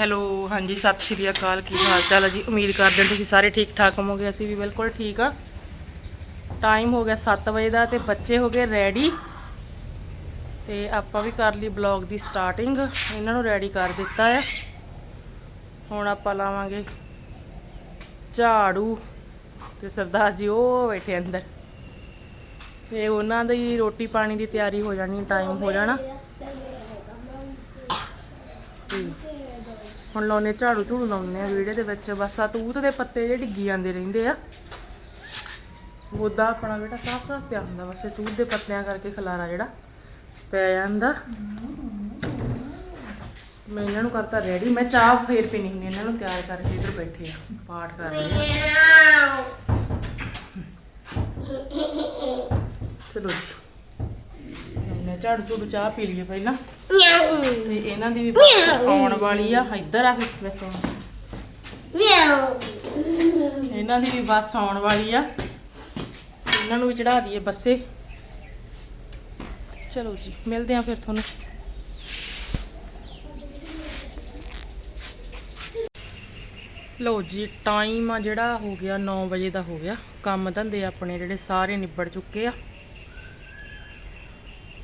Hello, ਹਾਂਜੀ, ਸਤਿ ਸ਼੍ਰੀ ਅਕਾਲ, ਕੀ ਹਾਲ ਚਾਲ ਹੈ ਜੀ? ਉਮੀਦ ਕਰਦੇ ਹਾਂ ਤੁਸੀਂ ਸਾਰੇ ਠੀਕ ਠਾਕ ਹੋਵੋਗੇ, ਅਸੀਂ ਵੀ ਬਿਲਕੁਲ ਠੀਕ ਆ। ਟਾਈਮ ਹੋ ਗਿਆ 7 ਵਜੇ ਦਾ ਤੇ ਬੱਚੇ ਹੋ ਗਏ ਰੈਡੀ ਤੇ ਆਪਾਂ ਵੀ ਕਰ ਲਈ ਬਲੌਗ ਦੀ ਸਟਾਰਟਿੰਗ ਇਹਨਾਂ ਨੂੰ ਰੈਡੀ ਕਰ ਦਿੱਤਾ ਆ। ਹੁਣ ਆਪਾਂ ਲਾਵਾਂਗੇ ਝਾੜੂ, ਤੇ ਸਰਦਾਰ ਜੀ ਉਹ ਬੈਠੇ ਅੰਦਰ। ਤੇ ਉਹਨਾਂ ਦੀ ਰੋਟੀ ਪਾਣੀ ਦੀ ਤਿਆਰੀ ਹੋ ਜਾਣੀ ਟਾਈਮ ਹੋ ਜਾਣਾ। ਤੇ ਹੁਣ ਲਾਉਨੇ ਝਾੜੂ ਝੂੜੂ ਲਾਉਨੇ ਆ ਵੀੜੇ ਦੇ ਵਿੱਚ। ਬਸ ਆ ਤੂਤ ਦੇ ਪੱਤੇ ਜਿਹੜੇ ਡਿੱਗੀ ਜਾਂਦੇ ਰਹਿੰਦੇ ਆ। ਉਹਦਾ ਆਪਣਾ ਬੇਟਾ ਸਾਫ਼ ਸਾਫ਼ ਪਿਆ ਹੁੰਦਾ ਬਸ ਇਹ ਤੂਤ ਦੇ ਪੱਤਿਆਂ ਕਰਕੇ ਖਲਾਰਾ ਜਿਹੜਾ ਪੈ ਜਾਂਦਾ। ਮੈਂ ਇਹਨਾਂ ਨੂੰ ਕਰਤਾ ਰੈਡੀ ਮੈਂ ਚਾਹ ਫੇਰ ਪੀਣੀ ਹੁੰਦੀ ਇਹਨਾਂ ਨੂੰ ਤਿਆਰ ਕਰਕੇ ਇੱਧਰ ਬੈਠੇ ਆ ਪਾਠ ਕਰ ਰਹੇ ਆ। ਚਲੋ ਮੈਂ ਝਾੜੂ ਝੂੜੂ ਚਾਹ ਪੀ ਲਈਏ ਪਹਿਲਾਂ। ਤੇ ਇਹਨਾਂ ਦੀ ਵੀ ਬੱਸ ਆਉਣ ਵਾਲੀ ਆ ਇੱਧਰ ਆ ਕੇ ਬੈਠੋ ਇਹਨਾਂ ਦੀ ਵੀ ਬੱਸ ਆਉਣ ਵਾਲੀ ਆ। ਇਹਨਾਂ ਨੂੰ ਵੀ ਚੜਾ ਦਈਏ ਬੱਸੇ। ਚਲੋ ਜੀ ਮਿਲਦੇ ਆ ਫਿਰ ਤੁਹਾਨੂੰ। ਲੋ ਜੀ ਟਾਈਮ ਆ ਜਿਹੜਾ ਹੋ ਗਿਆ 9 ਵਜੇ ਦਾ ਹੋ ਗਿਆ। ਕੰਮ ਧੰਦੇ ਆਪਣੇ ਜਿਹੜੇ ਸਾਰੇ ਨਿਬੜ ਚੁੱਕੇ ਆ।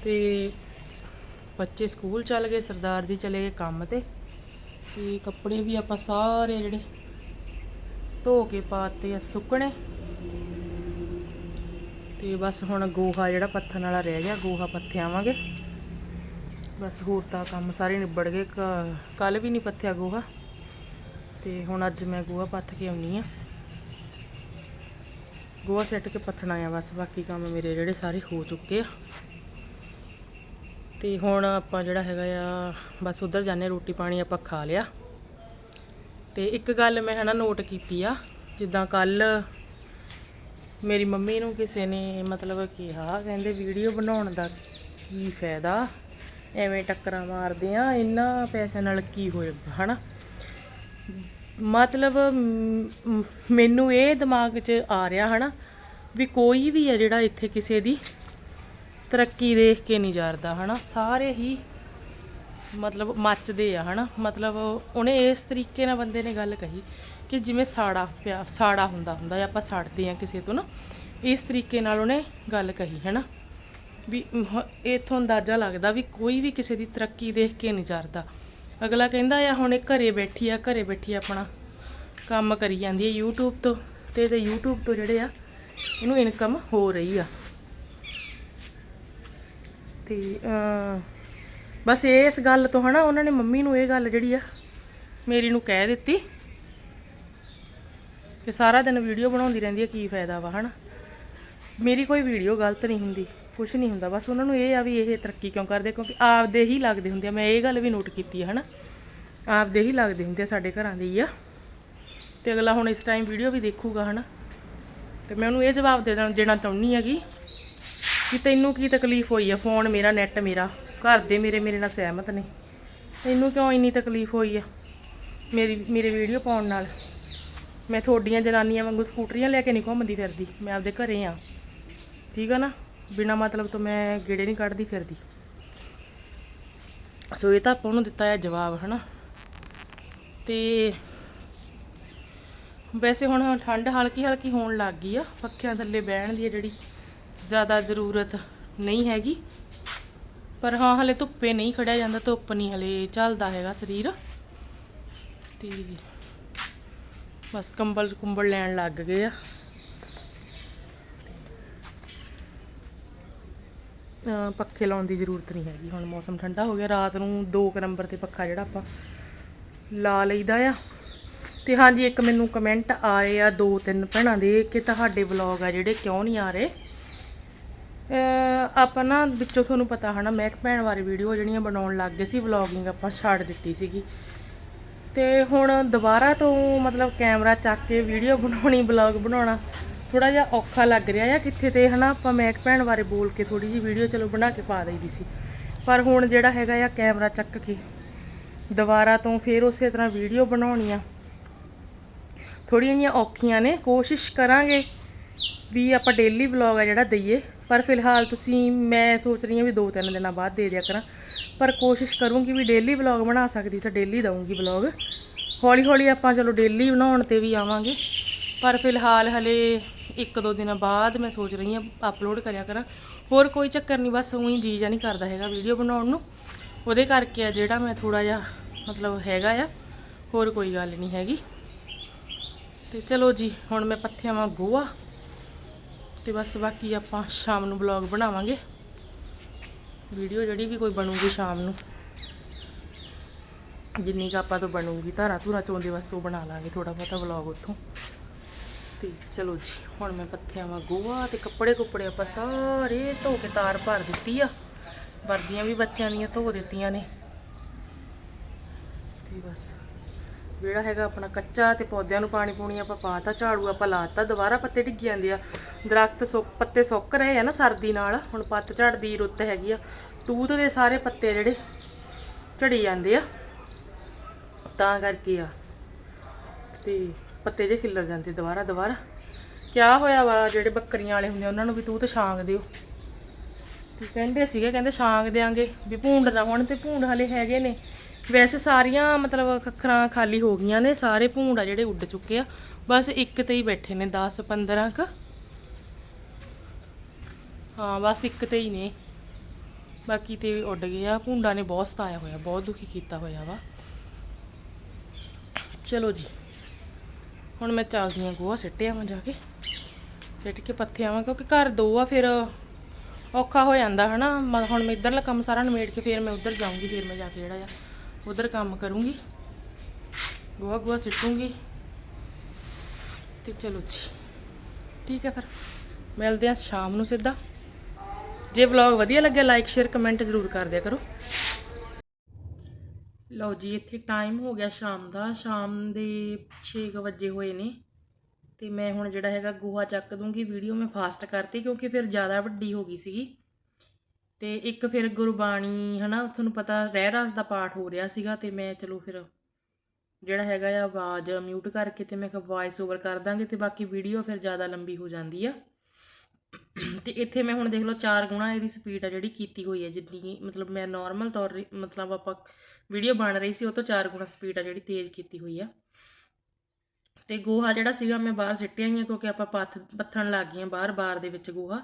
ਤੇ ਬੱਚੇ ਸਕੂਲ ਚੱਲ ਗਏ, ਸਰਦਾਰ ਜੀ ਚਲੇ ਗਏ ਕੰਮ ਤੇ। ਤੇ ਕੱਪੜੇ ਵੀ ਆਪਾਂ ਸਾਰੇ ਜਿਹੜੇ ਧੋ ਕੇ ਪਾਤੇ ਆ, ਸੁੱਕਣੇ। ਤੇ ਬਸ ਹੁਣ ਗੋਹਾ ਜਿਹੜਾ ਪੱਥਣ ਵਾਲਾ ਰਹਿ ਗਿਆ, ਗੋਹਾ ਪੱਥੇ ਆਵਾਂਗੇ। ਬਸ ਹੋਰ ਤਾਂ ਕੰਮ ਸਾਰੇ ਨਿਬੜ ਗਏ ਕੱਲ ਵੀ ਨਹੀਂ ਪੱਥਿਆ ਗੋਹਾ। ਤੇ ਹੁਣ ਅੱਜ ਮੈਂ ਗੋਹਾ ਪੱਥ ਕੇ ਆਉਣੀ ਆ। ਗੋਹਾ ਸੱਟ ਕੇ ਪੱਥਣਾ ਆ ਬਸ, ਬਾਕੀ ਕੰਮ ਮੇਰੇ ਜਿਹੜੇ ਸਾਰੇ ਹੋ ਚੁੱਕੇ ਆ। ਤੇ ਹੁਣ ਆਪਾਂ ਜਿਹੜਾ ਹੈਗਾ ਆ, ਬਸ ਉਧਰ ਜਾਣੇ ਰੋਟੀ ਪਾਣੀ ਆਪਾਂ ਖਾ ਲਿਆ। ਤੇ ਇੱਕ ਗੱਲ ਮੈਂ ਹਨਾ ਨੋਟ ਕੀਤੀ ਆ, ਜਿੱਦਾਂ ਕੱਲ ਮੇਰੀ ਮੰਮੀ ਨੂੰ ਕਿਸੇ ਨੇ ਮਤਲਬ ਕਿਹਾ, ਕਹਿੰਦੇ ਵੀਡੀਓ ਬਣਾਉਣ ਦਾ ਕੀ ਫਾਇਦਾ? ਐਵੇਂ ਟੱਕਰਾਂ ਮਾਰਦੇ ਆ, ਇੰਨਾ ਪੈਸੇ ਨਾਲ ਕੀ ਹੋਏਗਾ ਹਨਾ? ਮਤਲਬ ਮੈਨੂੰ ਇਹ ਦਿਮਾਗ 'ਚ ਆ ਰਿਹਾ, ਹਨਾ, ਵੀ ਕੋਈ ਵੀ ਹੈ ਜਿਹੜਾ ਇੱਥੇ ਕਿਸੇ ਦੀ ਤਰੱਕੀ ਦੇਖ ਕੇ ਨਹੀਂ ਜਰਦਾ, ਹਨਾ? ਸਾਰੇ ਹੀ ਮਤਲਬ ਮੱਚਦੇ ਆ, ਹਨਾ? ਮਤਲਬ ਉਹਨੇ ਇਸ ਤਰੀਕੇ ਨਾਲ ਬੰਦੇ ਨੇ ਗੱਲ ਕਹੀ ਕਿ ਜਿਵੇਂ ਸਾੜਾ ਪਿਆ, ਸਾੜਾ ਹੁੰਦਾ ਹੁੰਦਾ ਆਪਾਂ ਸੜਦੇ ਆ ਕਿਸੇ ਤੋਂ ਨਾ, ਇਸ ਤਰੀਕੇ ਨਾਲ ਉਹਨੇ ਗੱਲ ਕਹੀ, ਹਨਾ? ਵੀ ਇਥੋਂ ਅੰਦਾਜ਼ਾ ਲੱਗਦਾ ਵੀ ਕੋਈ ਵੀ ਕਿਸੇ ਦੀ ਤਰੱਕੀ ਦੇਖ ਕੇ ਨਹੀਂ ਜਰਦਾ। ਅਗਲਾ ਕਹਿੰਦਾ ਆ ਹੁਣ ਇਹ ਘਰੇ ਬੈਠੀ ਆ, ਘਰੇ ਬੈਠੀ ਆਪਣਾ ਕੰਮ ਕਰੀ ਜਾਂਦੀ ਹੈ YouTube ਤੋਂ ਤੇ ਤੇ YouTube ਤੋਂ ਜਿਹੜੇ ਆ, ਇਹਨੂੰ ਇਨਕਮ ਹੋ ਰਹੀ ਆ। ਤੇ ਬਸ ਇਸ ਗੱਲ ਤੋਂ ਹਨਾ, ਉਹਨਾਂ ਨੇ ਮੰਮੀ ਨੂੰ ਇਹ ਗੱਲ ਜਿਹੜੀ ਆ, ਮੇਰੀ ਨੂੰ ਕਹਿ ਦਿੱਤੀ ਕਿ ਸਾਰਾ ਦਿਨ ਵੀਡੀਓ ਬਣਾਉਂਦੀ ਰਹਿੰਦੀ ਆ, ਕੀ ਫਾਇਦਾ ਵਾ, ਹਨਾ। ਮੇਰੀ ਕੋਈ ਵੀਡੀਓ ਗਲਤ ਨਹੀਂ ਹੁੰਦੀ ਕੁਝ ਨਹੀਂ ਹੁੰਦਾ, ਬਸ ਉਹਨਾਂ ਨੂੰ ਇਹ ਆ ਵੀ ਇਹ ਤਰੱਕੀ ਕਿਉਂ ਕਰਦੇ, ਕਿਉਂਕਿ ਆਪਦੇ ਹੀ ਲੱਗਦੇ ਹੁੰਦੇ ਆ। ਮੈਂ ਇਹ ਗੱਲ ਵੀ ਨੋਟ ਕੀਤੀ ਹੈ ਹਨਾ। ਆਪਦੇ ਹੀ ਲੱਗਦੇ ਹੁੰਦੇ ਆ ਸਾਡੇ ਘਰਾਂ ਦੇ ਹੀ ਆ। ਤੇ ਅਗਲਾ ਹੁਣ ਇਸ ਟਾਈਮ ਵੀਡੀਓ ਵੀ ਦੇਖੂਗਾ, ਹਨਾ। ਤੇ ਮੈਂ ਉਹਨੂੰ ਇਹ ਜਵਾਬ ਦੇ ਦੇਣਾ ਦੇਣਾ ਚਾਹੁੰਦੀ ਹੈਗੀ ਕਿ ਤੈਨੂੰ ਕੀ ਤਕਲੀਫ ਹੋਈ ਆ? ਫੋਨ ਮੇਰਾ ਨੈਟ ਮੇਰਾ। ਘਰ ਦੇ ਮੇਰੇ ਮੇਰੇ ਨਾਲ ਸਹਿਮਤ ਨੇ। ਤੈਨੂੰ ਕਿਉਂ ਇੰਨੀ ਤਕਲੀਫ ਹੋਈ ਆ ਮੇਰੀ, ਮੇਰੇ ਵੀਡੀਓ ਪਾਉਣ ਨਾਲ? ਮੈਂ ਤੁਹਾਡੀਆਂ ਜਨਾਨੀਆਂ ਵਾਂਗੂ ਸਕੂਟਰੀਆਂ ਲੈ ਕੇ ਨਹੀਂ ਘੁੰਮਦੀ ਫਿਰਦੀ। ਮੈਂ ਆਪਦੇ ਘਰੇ ਆ। ਠੀਕ ਆ ਨਾ? ਬਿਨਾ ਮਤਲਬ ਤੋਂ ਮੈਂ ਗੇੜੇ ਨਹੀਂ ਕੱਢਦੀ ਫਿਰਦੀ। ਸੋ ਇਹ ਤਾਂ ਆਪਾਂ ਉਹਨੂੰ ਦਿੱਤਾ ਹੈ ਜਵਾਬ, ਹਨਾ? ਤੇ ਵੈਸੇ ਹੁਣ ਠੰਡ ਹਲਕੀ ਹਲਕੀ ਹੋਣ ਲੱਗ ਗਈ ਆ। ਪੱਖਿਆਂ ਥੱਲੇ ਬਹਿਣ ਦੀ ਜਿਹੜੀ। ਜ਼ਿਆਦਾ ਜ਼ਰੂਰਤ ਨਹੀਂ ਹੈਗੀ। ਪਰ ਹਾਂ, ਹਲੇ ਧੁੱਪੇ ਨਹੀਂ ਖੜਿਆ ਜਾਂਦਾ, ਧੁੱਪ ਨਹੀਂ ਹਲੇ ਚੱਲਦਾ ਹੈਗਾ ਸਰੀਰ। ਤੇ ਬਸ ਕੰਬਲ ਕੁੰਬਲ ਲੈਣ ਲੱਗ ਗਏ ਆ। ਪੱਖੇ ਲਾਉਣ ਦੀ ਜ਼ਰੂਰਤ ਨਹੀਂ ਹੈਗੀ। ਹੁਣ ਮੌਸਮ ਠੰਡਾ ਹੋ ਗਿਆ, ਰਾਤ ਨੂੰ 2 ਨੰਬਰ ਤੇ ਪੱਖਾ ਜਿਹੜਾ ਆਪਾਂ ਲਾ ਲਈਦਾ ਆ। ਤੇ ਹਾਂਜੀ, ਇੱਕ ਮੈਨੂੰ ਕਮੈਂਟ ਆਏ ਆ ਦੋ ਤਿੰਨ ਭੈਣਾਂ ਦੇ, ਕਿ ਤੁਹਾਡੇ ਵਲੌਗ ਆ ਜਿਹੜੇ ਕਿਉਂ ਨਹੀਂ ਆ ਰਹੇ? ਆਪਾਂ ਨਾ ਵਿੱਚੋਂ ਤੁਹਾਨੂੰ ਪਤਾ ਹਨਾ, ਮੈਂ ਇੱਕ ਭੈਣ ਬਾਰੇ ਵੀਡੀਓ ਜਿਹੜੀਆਂ ਬਣਾਉਣ ਲੱਗ ਗਏ ਸੀ ਵਲੌਗਿੰਗ ਆਪਾਂ ਛੱਡ ਦਿੱਤੀ ਸੀਗੀ। ਤੇ ਹੁਣ ਦੁਬਾਰਾ ਤੋਂ ਮਤਲਬ ਕੈਮਰਾ ਚੱਕ ਕੇ ਵੀਡੀਓ ਬਣਾਉਣੀ ਵਲੌਗ ਬਣਾਉਣਾ ਥੋੜਾ ਜਿਹਾ ਔਖਾ ਲੱਗ ਰਿਹਾ ਆ ਕਿੱਥੇ ਤੇ ਹਨਾ, ਆਪਾਂ ਮੈਂ ਇੱਕ ਭੈਣ ਬਾਰੇ ਬੋਲ ਕੇ ਥੋੜੀ ਜਿਹੀ ਵੀਡੀਓ ਚਲੋ ਬਣਾ ਕੇ ਪਾ ਦਈਦੀ ਸੀ। ਪਰ ਹੁਣ ਜਿਹੜਾ ਹੈਗਾ ਆ ਕੈਮਰਾ ਚੱਕ ਕੇ ਦੁਬਾਰਾ ਤੋਂ ਫੇਰ ਉਸੇ ਤਰ੍ਹਾਂ ਵੀਡੀਓ ਬਣਾਉਣੀ ਆ। ਥੋੜੀਆਂ ਜਿਹੀਆਂ ਔਖੀਆਂ ਨੇ, ਕੋਸ਼ਿਸ਼ ਕਰਾਂਗੇ ਵੀ ਆਪਾਂ ਡੇਲੀ ਵਲੌਗ ਆ ਜਿਹੜਾ ਦਈਏ। ਪਰ ਫਿਲਹਾਲ ਤੁਸੀਂ, ਮੈਂ ਸੋਚ ਰਹੀ ਹਾਂ ਵੀ ਦੋ ਤਿੰਨ ਦਿਨਾਂ ਬਾਅਦ ਦੇ ਦਿਆ ਕਰਾਂ। ਪਰ ਕੋਸ਼ਿਸ਼ ਕਰੂੰਗੀ ਵੀ ਡੇਲੀ ਵਲੌਗ ਬਣਾ ਸਕਦੀ, ਤਾਂ ਡੇਲੀ ਦਊਂਗੀ ਵਲੌਗ ਹੌਲੀ ਹੌਲੀ ਆਪਾਂ ਚਲੋ ਡੇਲੀ ਬਣਾਉਣ ਤੇ ਵੀ ਆਵਾਂਗੇ। ਪਰ ਫਿਲਹਾਲ ਹਲੇ ਇੱਕ ਦੋ ਦਿਨਾਂ ਬਾਅਦ ਮੈਂ ਸੋਚ ਰਹੀ ਹਾਂ ਅਪਲੋਡ ਕਰਿਆ ਕਰਾਂ। ਹੋਰ ਕੋਈ ਚੱਕਰ ਨਹੀਂ, ਬਸ ਉਹੀ ਜੀ ਜਾਂ ਨਹੀਂ ਕਰਦਾ ਹੈਗਾ ਵੀਡੀਓ ਬਣਾਉਣ ਨੂੰ। ਉਹਦੇ ਕਰਕੇ ਆ ਜਿਹੜਾ ਮੈਂ ਥੋੜਾ ਜਿਹਾ ਮਤਲਬ ਹੈਗਾ ਆ। ਹੋਰ ਕੋਈ ਗੱਲ ਨਹੀਂ ਹੈਗੀ। ਤੇ ਚਲੋ ਜੀ, ਹੁਣ ਮੈਂ ਪੱਥਿਆਂ ਵਾਂ ਗੋਆ। ਤੇ ਬਸ ਬਾਕੀ ਆਪਾਂ ਸ਼ਾਮ ਨੂੰ ਵਲੌਗ ਬਣਾਵਾਂਗੇ। ਵੀਡੀਓ ਜਿਹੜੀ ਵੀ ਕੋਈ ਬਣੂਗੀ ਸ਼ਾਮ ਨੂੰ। ਜਿੰਨੀ ਕੁ ਆਪਾਂ ਤੋਂ ਬਣੂਗੀ, ਧਾਰਾ ਧੂਰਾ ਚੋਂਦੇ ਬਸ ਉਹ ਬਣਾ ਲਾਂਗੇ ਥੋੜਾ ਬਹੁਤਾ ਵਲੌਗ ਉੱਥੋਂ। ਤੇ ਚਲੋ ਜੀ, ਹੁਣ ਮੈਂ ਪੱਥਿਆਂ ਵਾਂ ਗੋਆ ਤੇ ਕੱਪੜੇ ਕੁੱਪੜੇ ਆਪਾਂ ਸਾਰੇ ਧੋ ਕੇ ਤਾਰ ਭਰ ਦਿੱਤੀ ਆ। ਵਰਦੀਆਂ ਵੀ ਬੱਚਿਆਂ ਦੀਆਂ ਧੋ ਦਿੱਤੀਆਂ ਨੇ। ਤੇ ਬਸ। ਜਿਹੜਾ ਹੈਗਾ ਆਪਣਾ ਕੱਚਾ ਤੇ ਪੌਦਿਆਂ ਨੂੰ ਪਾਣੀ ਪੂਣੀ ਆਪਾਂ ਪਾਤਾ ਝਾੜੂ ਆਪਾਂ ਲਾਤਾ ਦੁਬਾਰਾ ਪੱਤੇ ਡਿੱਗ ਜਾਂਦੇ ਆ। ਦਰਖਤ ਸੁੱਕ ਪੱਤੇ ਸੁੱਕ ਰਹੇ ਆ ਨਾ ਸਰਦੀ ਨਾਲ ਹੁਣ ਪੱਤ ਝੜ ਦੀ ਰੁੱਤ ਹੈਗੀ ਆ। ਤੂਤ ਦੇ ਸਾਰੇ ਪੱਤੇ ਜਿਹੜੇ ਝੜੀ ਜਾਂਦੇ ਆ। ਤਾਂ ਕਰਕੇ ਆ। ਤੇ ਪੱਤੇ ਜੇ ਖਿੱਲਰ ਜਾਂਦੇ ਦੁਬਾਰਾ ਦੁਬਾਰਾ। ਕਿਆ ਹੋਇਆ ਵਾ ਜਿਹੜੇ ਬੱਕਰੀਆਂ ਵਾਲੇ ਹੁੰਦੇ ਆ, ਉਹਨਾਂ ਨੂੰ ਵੀ ਤੂੰ ਤੂਤ ਛਾਂਗ ਦਿਓ। ਤੇ ਕਹਿੰਦੇ ਸੀਗੇ ਕਹਿੰਦੇ ਛਾਂਗ ਦਿਆਂਗੇ ਵੀ ਭੂੰਡ ਨਾ ਹੁਣ ਤੇ ਭੂੰਡ ਹਲੇ ਹੈਗੇ ਨੇ। ਵੈਸੇ ਸਾਰੀਆਂ ਮਤਲਬ ਖੱਖਰਾਂ ਖਾਲੀ ਹੋ ਗਈਆਂ ਨੇ, ਸਾਰੇ ਭੂੰਡ ਆ ਜਿਹੜੇ ਉੱਡ ਚੁੱਕੇ ਆ। ਬਸ ਇੱਕ ਤੇ ਹੀ ਬੈਠੇ ਨੇ 10 15 ਕ। ਹਾਂ, ਬਸ ਇੱਕ ਤੇ ਹੀ ਨੇ। ਬਾਕੀ ਤੇ ਉੱਡ ਗਏ ਆ। ਭੂੰਡਾ ਨੇ ਬਹੁਤ ਸਤਾਇਆ ਹੋਇਆ, ਬਹੁਤ ਦੁਖੀ ਕੀਤਾ ਹੋਇਆ ਵਾ। ਚਲੋ ਜੀ, ਹੁਣ ਮੈਂ ਚੱਲਦੀ ਹਾਂ ਗੋਹਾ ਸਿੱਟਿਆ ਮੈਂ ਜਾ ਕੇ। ਸਿੱਟ ਕੇ ਪੱਥੇ ਆਵਾਂ ਕਿਉਂਕਿ ਘਰ ਦੋ ਆ, ਫਿਰ ਔਖਾ ਹੋ ਜਾਂਦਾ ਹਨਾ। ਮ- ਹੁਣ ਮੈਂ ਇੱਧਰਲਾ ਕੰਮ ਸਾਰਾ ਨਿਮੇੜ ਕੇ ਫਿਰ ਮੈਂ ਉੱਧਰ ਜਾਊਂਗੀ, ਫਿਰ ਮੈਂ ਜਾ ਕੇ ਜਿਹੜਾ ਆ ਉੱਧਰ ਕੰਮ ਕਰੂੰਗੀ ਗੋਹਾ ਗੋਹਾ ਸਿੱਟੂੰਗੀ ਤੇ ਚਲੋ ਜੀ। ਠੀਕ ਹੈ ਫਿਰ, ਮਿਲਦੇ ਹਾਂ ਸ਼ਾਮ ਨੂੰ ਸਿੱਧਾ। ਜੇ ਵਲੌਗ ਵਧੀਆ ਲੱਗਿਆ ਲਾਈਕ ਸ਼ੇਅਰ ਕਮੈਂਟ ਜ਼ਰੂਰ ਕਰ ਦਿਆ ਕਰੋ। ਲਓ ਜੀ, ਇੱਥੇ ਟਾਈਮ ਹੋ ਗਿਆ ਸ਼ਾਮ ਦਾ। ਸ਼ਾਮ ਦੇ 6 ਵਜੇ ਹੋਏ ਨੇ। ਤੇ ਮੈਂ ਹੁਣ ਜਿਹੜਾ ਹੈਗਾ ਗੋਹਾ ਚੱਕ ਦੂੰਗੀ। ਵੀਡੀਓ ਮੈਂ ਫਾਸਟ ਕਰਤੀ ਕਿਉਂਕਿ ਫਿਰ ਜ਼ਿਆਦਾ ਵੱਡੀ ਹੋ ਗਈ ਸੀਗੀ। ਤੇ ਇੱਕ ਫਿਰ ਗੁਰਬਾਣੀ, ਹਨਾ, ਤੁਹਾਨੂੰ ਪਤਾ ਰਹਿ ਰਾਸ ਦਾ ਪਾਠ ਹੋ ਰਿਹਾ ਸੀਗਾ ਤੇ ਮੈਂ ਚਲੋ ਫਿਰ ਜਿਹੜਾ ਹੈਗਾ ਆ ਆਵਾਜ਼ ਮਿਊਟ ਕਰਕੇ ਤੇ ਮੈਂ ਕਿਹਾ ਵੌਇਸ ਓਵਰ ਕਰ ਦਾਂਗੇ ਤੇ ਬਾਕੀ ਵੀਡੀਓ ਫਿਰ ਜ਼ਿਆਦਾ ਲੰਬੀ ਹੋ ਜਾਂਦੀ ਆ। ਤੇ ਇੱਥੇ ਮੈਂ ਹੁਣ ਦੇਖ ਲਓ 4 ਗੁਣਾ ਇਹਦੀ ਸਪੀਡ ਆ ਜਿਹੜੀ ਕੀਤੀ ਹੋਈ ਹੈ ਜਿੰਨੀ ਮਤਲਬ ਮੈਂ ਨਾਰਮਲ ਤੌਰ ਮਤਲਬ ਆਪਾਂ ਵੀਡੀਓ ਬਣ ਰਹੀ ਸੀ, ਉਹ ਤੋਂ 4 ਗੁਣਾ ਸਪੀਡ ਆ ਜਿਹੜੀ ਤੇਜ਼ ਕੀਤੀ ਹੋਈ ਆ। ਤੇ ਗੋਹਾ ਜਿਹੜਾ ਸੀਗਾ ਮੈਂ ਬਾਹਰ ਸਿੱਟਿਆ ਹੀ ਆ ਕਿਉਂਕਿ ਆਪਾਂ ਪੱਥ, ਪੱਥਣ ਲੱਗ ਗਈਆਂ ਬਾਹਰ, ਬਾਰ ਦੇ ਵਿੱਚ ਗੋਹਾ।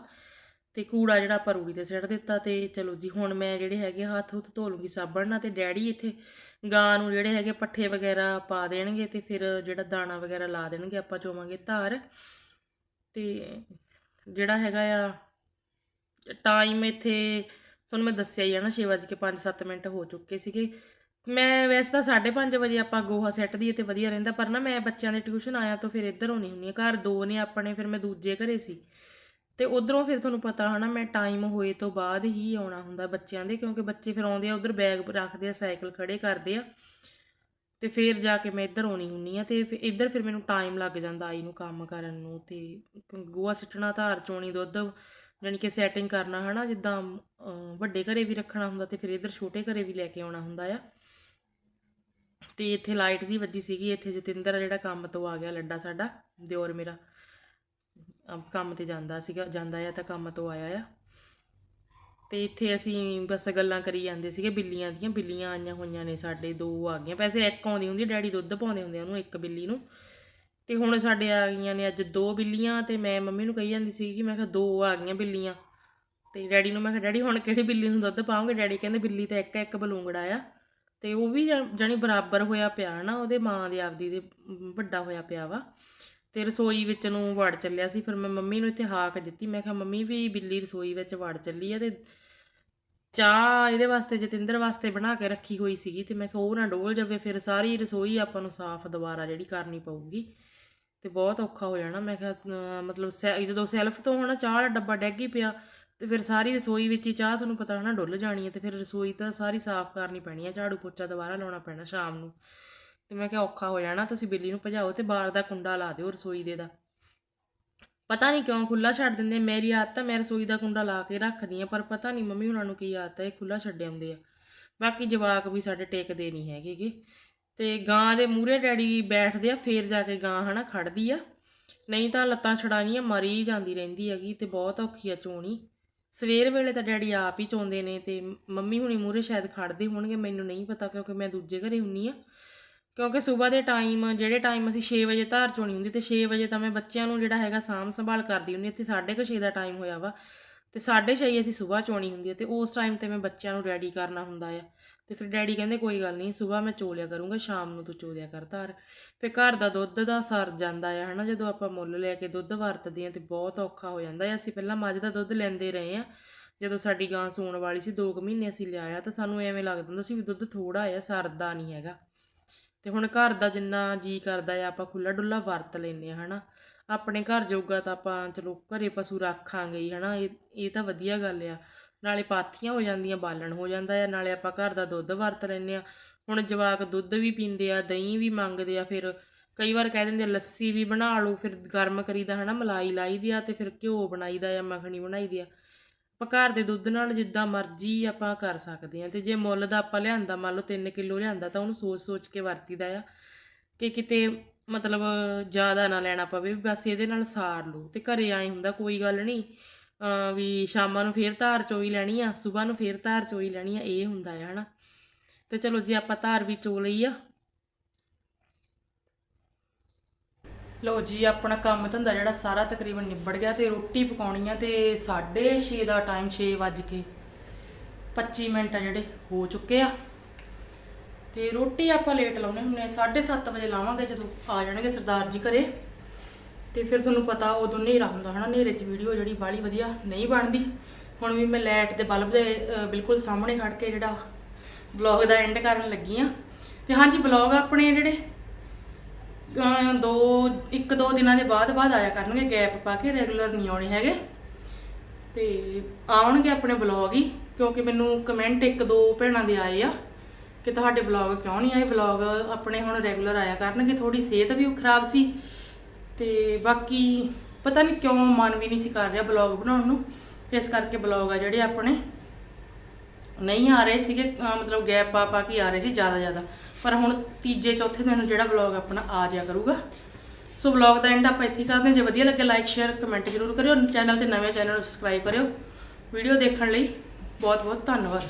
ਤੇ ਕੂੜਾ ਜਿਹੜਾ ਆਪਾਂ ਰੂੜੀ ਤੇ ਸਿੱਟ ਦਿੱਤਾ ਤੇ ਚਲੋ ਜੀ, ਹੁਣ ਮੈਂ ਜਿਹੜੇ ਹੈਗੇ ਹੱਥ ਹੁੱਥ ਧੋ ਲੂੰਗੀ ਸਾਬਣ ਨਾਲ ਤੇ ਡੈਡੀ ਇੱਥੇ ਗਾਂ ਨੂੰ ਜਿਹੜੇ ਹੈਗੇ ਪੱਠੇ ਵਗੈਰਾ ਪਾ ਦੇਣਗੇ ਤੇ ਫਿਰ ਜਿਹੜਾ ਦਾਣਾ ਵਗੈਰਾ ਲਾ ਦੇਣਗੇ ਆਪਾਂ ਚੋਵਾਂਗੇ ਧਾਰ। ਤੇ ਜਿਹੜਾ ਹੈਗਾ ਆ ਟਾਈਮ ਇੱਥੇ ਤੁਹਾਨੂੰ ਮੈਂ ਦੱਸਿਆ ਹੀ ਆ ਨਾ 6:05-7 ਮਿੰਟ ਹੋ ਚੁੱਕੇ ਸੀਗੇ। ਮੈਂ ਵੈਸੇ ਤਾਂ 5:30 ਵਜੇ ਆਪਾਂ ਗੋਹਾ ਸੈੱਟ ਦੀਏ ਤੇ ਵਧੀਆ ਰਹਿੰਦਾ, ਪਰ ਨਾ ਮੈਂ ਬੱਚਿਆਂ ਦੇ ਟਿਊਸ਼ਨ ਆਇਆ ਤੋਂ ਫਿਰ ਇੱਧਰ ਹੋਣੀ ਹੁੰਦੀ ਆ ਘਰ ਦੋ ਨੇ ਆਪਣੇ, ਫਿਰ ਮੈਂ ਦੂਜੇ ਘਰੇ ਸੀ। ਤੇ ਉਧਰੋਂ ਫਿਰ ਤੁਹਾਨੂੰ ਪਤਾ ਹਨਾ, ਮੈਂ ਟਾਈਮ ਹੋਏ ਤੋਂ ਬਾਅਦ ਹੀ ਆਉਣਾ ਹੁੰਦਾ ਬੱਚਿਆਂ ਦੇ, ਕਿਉਂਕਿ ਬੱਚੇ ਫਿਰ ਆਉਂਦੇ ਆ, ਉਧਰ ਬੈਗ ਰੱਖਦੇ ਆ, ਸਾਈਕਲ ਖੜੇ ਕਰਦੇ ਆ। ਤੇ ਫਿਰ ਜਾ ਕੇ ਮੈਂ ਇੱਧਰ ਆਉਣੀ ਹੁੰਨੀ ਆ, ਤੇ ਫਿਰ ਇੱਧਰ ਫਿਰ ਮੈਨੂੰ ਟਾਈਮ ਲੱਗ ਜਾਂਦਾ ਆਈ ਨੂੰ ਕੰਮ ਕਰਨ ਨੂੰ, ਤੇ ਗੋਹਾ ਸਿੱਟਣਾ, ਧਾਰ ਚੋਣੀ, ਦੁੱਧ, ਜਾਣੀ ਕਿ ਸੈਟਿੰਗ ਕਰਨਾ ਹਨਾ, ਜਿੱਦਾਂ ਵੱਡੇ ਘਰੇ ਵੀ ਰੱਖਣਾ ਹੁੰਦਾ ਤੇ ਫਿਰ ਇੱਧਰ ਛੋਟੇ ਘਰੇ ਵੀ ਲੈ ਕੇ ਆਉਣਾ ਹੁੰਦਾ ਆ। ਤੇ ਇੱਥੇ ਲਾਈਟ ਜੀ ਵੱਜੀ ਸੀਗੀ, ਇੱਥੇ ਜਤਿੰਦਰ ਜਿਹੜਾ ਕੰਮ ਤੋਂ ਆ ਗਿਆ, ਲੱਡਾ ਸਾਡਾ, ਦਿਓਰ ਮੇਰਾ। ਕੰਮ ਤੇ ਜਾਂਦਾ ਸੀਗਾ, ਜਾਂਦਾ ਆ ਤਾਂ ਕੰਮ ਤੋਂ ਆਇਆ ਆ। ਤੇ ਇੱਥੇ ਅਸੀਂ ਬਸ ਗੱਲਾਂ ਕਰੀ ਜਾਂਦੇ ਸੀਗੇ, ਬਿੱਲੀਆਂ ਦੀਆਂ, ਬਿੱਲੀਆਂ ਆਈਆਂ ਹੋਈਆਂ ਨੇ ਸਾਡੇ, ਦੋ ਆ ਗਈਆਂ। ਵੈਸੇ ਇੱਕ ਆਉਂਦੀ ਹੁੰਦੀ, ਡੈਡੀ ਦੁੱਧ ਪਾਉਂਦੇ ਹੁੰਦੇ ਆ ਉਹਨੂੰ, ਇੱਕ ਬਿੱਲੀ ਨੂੰ। ਤੇ ਹੁਣ ਸਾਡੇ ਆ ਗਈਆਂ ਨੇ ਅੱਜ ਦੋ ਬਿੱਲੀਆਂ, ਤੇ ਮੈਂ ਮੰਮੀ ਨੂੰ ਕਹੀ ਜਾਂਦੀ ਸੀ ਕਿ ਮੈਂ ਕਿਹਾ ਦੋ ਆ ਗਈਆਂ ਬਿੱਲੀਆਂ। ਤੇ ਡੈਡੀ ਨੂੰ ਮੈਂ ਕਿਹਾ, ਡੈਡੀ, ਹੁਣ ਕਿਹੜੀ ਬਿੱਲੀ ਨੂੰ ਦੁੱਧ ਪਾਉਂਗੇ ਡੈਡੀ ਕਹਿੰਦੇ, ਬਿੱਲੀ ਤਾਂ ਇੱਕ ਇੱਕ ਬਲੂੰਗੜਾ ਆ। ਤੇ ਉਹ ਵੀ ਜਾ- ਜਾਣੀ ਬਰਾਬਰ ਹੋਇਆ ਪਿਆ ਨਾ, ਉਹਦੇ ਮਾਂ ਦੇ ਆਪਦੀ ਦੇ ਵੱਡਾ ਹੋਇਆ ਪਿਆ ਵਾ। ਤੇ ਰਸੋਈ ਵਿੱਚ ਨੂੰ ਵੜ ਚੱਲਿਆ ਸੀ, ਫਿਰ ਮੈਂ ਮੰਮੀ ਨੂੰ ਇੱਥੇ ਹਾਕ ਦਿੱਤੀ, ਮੈਂ ਕਿਹਾ, ਮੰਮੀ ਵੀ ਬਿੱਲੀ ਰਸੋਈ ਵਿੱਚ ਵੜ ਚੱਲੀ ਆ ਤੇ ਚਾਹ ਇਹਦੇ ਵਾਸਤੇ, ਜਤਿੰਦਰ ਵਾਸਤੇ ਬਣਾ ਕੇ ਰੱਖੀ ਹੋਈ ਸੀਗੀ ਤੇ ਮੈਂ ਕਿਹਾ, ਉਹ ਨਾ ਡੋਲ ਜਾਵੇ, ਫਿਰ ਸਾਰੀ ਰਸੋਈ ਆਪਾਂ ਨੂੰ ਸਾਫ਼ ਦੁਬਾਰਾ ਜਿਹੜੀ ਕਰਨੀ ਪਊਗੀ ਤੇ ਬਹੁਤ ਔਖਾ ਹੋ ਜਾਣਾ। ਮੈਂ ਕਿਹਾ ਮਤਲਬ ਸੈ- ਜਦੋਂ ਸੈਲਫ ਤੋਂ ਹੋਣਾ ਚਾਹ ਦਾ ਡੱਬਾ ਡੈਗ ਹੀ ਪਿਆ ਤੇ ਫਿਰ ਸਾਰੀ ਰਸੋਈ ਵਿੱਚ ਹੀ ਚਾਹ ਤੁਹਾਨੂੰ ਪਤਾ ਹਨਾ ਡੁੱਲ ਜਾਣੀ ਹੈ ਤੇ ਫਿਰ ਰਸੋਈ ਤਾਂ ਸਾਰੀ ਸਾਫ਼ ਕਰਨੀ ਪੈਣੀ ਹੈ, ਝਾੜੂ ਪੋਚਾ ਦੁਬਾਰਾ ਲਾਉਣਾ ਪੈਣਾ ਸ਼ਾਮ ਨੂੰ। ਤੇ ਮੈਂ ਕਿਹਾ ਔਖਾ ਹੋ ਜਾਣਾ, ਤੁਸੀਂ ਬਿੱਲੀ ਨੂੰ ਭਜਾਓ ਤੇ ਬਾਹਰ ਦਾ ਕੁੰਡਾ ਲਾ ਦਿਓ ਰਸੋਈ ਦੇ ਦਾ। ਪਤਾ ਨਹੀਂ ਕਿਉਂ ਖੁੱਲਾ ਛੱਡ ਦਿੰਦੇ, ਮੇਰੀ ਆਦਤ ਹੈ ਮੈਂ ਰਸੋਈ ਦਾ ਕੁੰਡਾ ਲਾ ਕੇ ਰੱਖਦੀ ਆ ਪਰ ਪਤਾ ਨਹੀਂ ਮੰਮੀ ਉਹਨਾਂ ਨੂੰ ਕੀ ਆਦਤ ਹੈ, ਇਹ ਖੁੱਲਾ ਛੱਡ ਆਉਂਦੇ ਆ। ਬਾਕੀ ਜਵਾਕ ਵੀ ਸਾਡੇ ਟੇਕਦੇ ਨਹੀਂ ਹੈਗੇਗੇ ਤੇ ਗਾਂ ਦੇ ਮੂਹਰੇ ਡੈਡੀ ਬੈਠਦੇ ਆ, ਫੇਰ ਜਾ ਕੇ ਗਾਂ ਹਨਾ ਖੜਦੀ ਆ। ਨਹੀਂ ਤਾਂ ਲੱਤਾਂ ਛਡਾਈਆਂ ਮਰੀ ਜਾਂਦੀ ਰਹਿੰਦੀ ਹੈਗੀ ਤੇ ਬਹੁਤ ਔਖੀ ਆ ਚੋਣੀ। ਸਵੇਰ ਵੇਲੇ ਤਾਂ ਡੈਡੀ ਆਪ ਹੀ ਚੋਂਦੇ ਨੇ ਤੇ ਮੰਮੀ ਹੁਣੀ ਮੂਹਰੇ ਸ਼ਾਇਦ ਖੜਦੇ ਹੋਣਗੇ, ਮੈਨੂੰ ਨਹੀਂ ਪਤਾ ਕਿਉਂਕਿ ਮੈਂ ਦੂਜੇ ਘਰੇ ਹੁੰਨੀ ਆ। ਕਿਉਂਕਿ ਸਵੇਰ ਦੇ ਟਾਈਮ ਜਿਹੜੇ ਟਾਈਮ ਅਸੀਂ 6 ਵਜੇ ਧਾਰ ਚੋਣੀ ਹੁੰਦੀ, ਤੇ 6 ਵਜੇ ਤਾਂ ਮੈਂ ਬੱਚਿਆਂ ਨੂੰ ਜਿਹੜਾ ਹੈਗਾ ਸਾਂਭ ਸੰਭਾਲ ਕਰਦੀ ਹੁੰਦੀ ਇੱਥੇ 6:30 ਦਾ ਟਾਈਮ ਹੋਇਆ ਵਾ, ਤੇ 6:30 ਅਸੀਂ ਸਵੇਰ ਚੋਣੀ ਹੁੰਦੀ ਹੈ, ਤੇ ਉਸ ਟਾਈਮ ਤੇ ਮੈਂ ਬੱਚਿਆਂ ਨੂੰ ਰੈਡੀ ਕਰਨਾ ਹੁੰਦਾ ਆ। ਤੇ ਫਿਰ ਡੈਡੀ ਕਹਿੰਦੇ, ਕੋਈ ਗੱਲ ਨਹੀਂ, ਸਵੇਰ ਮੈਂ ਚੋਲਿਆ ਕਰੂੰਗਾ, ਸ਼ਾਮ ਨੂੰ ਤੂੰ ਚੋਲਿਆ ਕਰ ਧਾਰ। ਫਿਰ ਘਰ ਦਾ ਦੁੱਧ ਦਾ ਸਰ ਜਾਂਦਾ ਆ, ਹਨਾ, ਜਦੋਂ ਆਪਾਂ ਮੁੱਲ ਲੈ ਕੇ ਦੁੱਧ ਵਰਤਦੇ ਆ ਤੇ ਬਹੁਤ ਔਖਾ ਹੋ ਜਾਂਦਾ ਆ। ਅਸੀਂ ਪਹਿਲਾਂ ਮੱਝ ਦਾ ਦੁੱਧ ਲੈਂਦੇ ਰਹੇ ਆ ਜਦੋਂ ਸਾਡੀ ਗਾਂ ਸੂਣ ਵਾਲੀ ਸੀ 2 ਮਹੀਨੇ ਅਸੀਂ ਲਿਆਇਆ, ਤਾਂ ਸਾਨੂੰ ਐਵੇਂ ਲੱਗਦਾ ਹੁੰਦਾ ਸੀ ਵੀ ਦੁੱਧ ਥੋੜਾ ਆ, ਸਰਦਾ ਨਹੀਂ ਹੈਗਾ। ਤੇ ਹੁਣ ਘਰ ਦਾ ਜਿੰਨਾ ਜੀ ਕਰਦਾ ਆ, ਆਪਾਂ ਖੁੱਲਾ ਡੁੱਲਾ ਵਰਤ ਲੈਂਦੇ ਆ ਹਨਾ। ਆਪਣੇ ਘਰ ਜੋਗਾ ਤਾਂ ਆਪਾਂ ਚਲੋ ਘਰੇ ਪਸ਼ੂ ਰੱਖਾਂਗੇ ਹੀ, ਹਨਾ। ਇਹ ਇਹ ਤਾਂ ਵਧੀਆ ਗੱਲ ਆ। ਨਾਲੇ ਪਾਥੀਆਂ ਹੋ ਜਾਂਦੀਆਂ, ਬਾਲਣ ਹੋ ਜਾਂਦਾ ਆ, ਨਾਲੇ ਆਪਾਂ ਘਰ ਦਾ ਦੁੱਧ ਵਰਤ ਲੈਂਦੇ ਆ ਹੁਣ ਜਵਾਕ ਦੁੱਧ ਵੀ ਪੀਂਦੇ ਆ, ਦਹੀਂ ਵੀ ਮੰਗਦੇ ਆ, ਫਿਰ ਕਈ ਵਾਰ ਕਹਿ ਦਿੰਦੇ ਆ, ਲੱਸੀ ਵੀ ਬਣਾ ਲਓ, ਫਿਰ ਗਰਮ ਕਰੀਦਾ, ਹਨਾ, ਮਲਾਈ ਲਾਈਦੀ ਆ ਤੇ ਫਿਰ ਘਿਓ ਬਣਾਈਦਾ ਆ, ਮੱਖਣੀ ਬਣਾਈਦੀ ਆ। ਆਪਾਂ ਘਰ ਦੇ ਦੁੱਧ ਨਾਲ ਜਿੱਦਾਂ ਮਰਜ਼ੀ ਆਪਾਂ ਕਰ ਸਕਦੇ ਆ ਤੇ ਜੇ ਮੁੱਲ ਦਾ ਆਪਾਂ ਲਿਆਂਦਾ, ਮੰਨ ਲਓ 3 ਕਿਲੋ ਲਿਆਂਦਾ ਤਾਂ ਉਹਨੂੰ ਸੋਚ-ਸੋਚ ਕੇ ਵਰਤੀਦਾ ਆ ਕਿ ਕਿਤੇ ਮਤਲਬ ਜ਼ਿਆਦਾ ਨਾ ਲੈਣਾ ਪਵੇ ਬਸ ਇਹਦੇ ਨਾਲ ਸਾਰ ਲਓ ਤੇ ਘਰੇ ਆਏ ਹੁੰਦਾ ਕੋਈ ਗੱਲ ਨਹੀਂ ਵੀ ਸ਼ਾਮਾਂ ਨੂੰ ਫੇਰ ਧਾਰ ਚੋਈ ਲੈਣੀ ਆ, ਸਵੇਰ ਨੂੰ ਫੇਰ ਧਾਰ ਚੋਈ ਲੈਣੀ ਆ, ਇਹ ਹੁੰਦਾ ਆ, ਹਨਾ। ਤੇ ਚਲੋ ਜੇ ਆਪਾਂ ਧਾਰ ਵੀ ਚੋ ਲਈ ਆ ਲੋ ਜੀ, ਆਪਣਾ ਕੰਮ ਧੰਦਾ ਜਿਹੜਾ ਸਾਰਾ ਤਕਰੀਬਨ ਨਿਬੜ ਗਿਆ ਤੇ ਰੋਟੀ ਪਕਾਉਣੀ ਆ ਤੇ 6:30 ਦਾ ਟਾਈਮ 6 ਵੱਜ ਕੇ 25 ਮਿੰਟ ਆ ਜਿਹੜੇ ਹੋ ਚੁੱਕੇ ਆ। ਤੇ ਰੋਟੀ ਆਪਾਂ ਲੇਟ ਲਾਉਨੇ ਹੁੰਨੇ 7:30 ਵਜੇ ਲਾਵਾਂਗੇ ਜਦੋਂ ਆ ਜਾਣਗੇ ਸਰਦਾਰ ਜੀ ਘਰੇ। ਤੇ ਫਿਰ ਤੁਹਾਨੂੰ ਪਤਾ ਉਦੋਂ ਹਨੇਰਾ ਹੁੰਦਾ ਹਨਾ, ਹਨੇਰੇ 'ਚ ਵੀਡੀਓ ਜਿਹੜੀ ਬਾਲੀ ਵਧੀਆ ਨਹੀਂ ਬਣਦੀ। ਹੁਣ ਵੀ ਮੈਂ ਲਾਈਟ ਦੇ ਬਲਬ ਦੇ ਬਿਲਕੁਲ ਸਾਹਮਣੇ ਖੜ ਕੇ ਜਿਹੜਾ ਵਲੌਗ ਦਾ ਐਂਡ ਕਰਨ ਲੱਗੀ ਆ। ਤੇ ਹਾਂਜੀ ਵਲੌਗ ਆਪਣੇ ਜਿਹੜੇ ਅਹ ਦੋ, ਇੱਕ ਦੋ ਦਿਨਾਂ ਦੇ ਬਾਅਦ ਬਾਅਦ ਆਇਆ ਕਰਨਗੇ ਗੈਪ ਪਾ ਕੇ ਰੈਗੂਲਰ ਨਹੀਂ ਆਉਣੇ ਹੈਗੇ। ਤੇ ਆਉਣਗੇ ਆਪਣੇ ਬਲੌਗ ਹੀ, ਕਿਉਂਕਿ ਮੈਨੂੰ ਕਮੈਂਟ ਇੱਕ ਦੋ ਭੈਣਾਂ ਦੇ ਆਏ ਆ ਕਿ ਤੁਹਾਡੇ ਬਲੌਗ ਕਿਉਂ ਨਹੀਂ ਆਏ? ਬਲੌਗ ਆਪਣੇ ਹੁਣ ਰੈਗੂਲਰ ਆਇਆ ਕਰਨਗੇ ਥੋੜੀ ਸਿਹਤ ਵੀ ਖਰਾਬ ਸੀ। ਤੇ ਬਾਕੀ ਪਤਾ ਨਹੀਂ ਕਿਉਂ ਮਨ ਵੀ ਨਹੀਂ ਸੀ ਕਰ ਰਿਹਾ ਬਲੌਗ ਬਣਾਉਣ ਨੂੰ। ਇਸ ਕਰਕੇ ਬਲੌਗ ਆ ਜਿਹੜੇ ਆਪਣੇ ਨਹੀਂ ਆ ਰਹੇ ਸੀਗੇ, ਅਹ ਮਤਲਬ ਗੈਪ ਪਾ ਪਾ ਕੇ ਆ ਰਹੇ ਸੀ ਜ਼ਿਆਦਾ ਜ਼ਿਆਦਾ। ਪਰ ਹੁਣ ਤੀਜੇ, ਚੌਥੇ ਦਿਨ ਜਿਹੜਾ ਵਲੌਗ ਆਪਣਾ ਆ ਜਾਇਆ ਕਰੂਗਾ। ਸੋ ਵਲੌਗ ਦਾ ਐਂਡ ਆਪਾਂ ਇੱਥੇ ਕਰਦੇ ਹਾਂ। ਜੇ ਵਧੀਆ ਲੱਗੇ ਲਾਈਕ ਸ਼ੇਅਰ ਕਮੈਂਟ ਜ਼ਰੂਰ ਕਰਿਓ। ਚੈਨਲ ਤੇ ਨਵੇਂ ਚੈਨਲ ਨੂੰ ਸਬਸਕ੍ਰਾਈਬ ਕਰਿਓ। ਵੀਡੀਓ ਦੇਖਣ ਲਈ ਬਹੁਤ ਬਹੁਤ ਧੰਨਵਾਦ।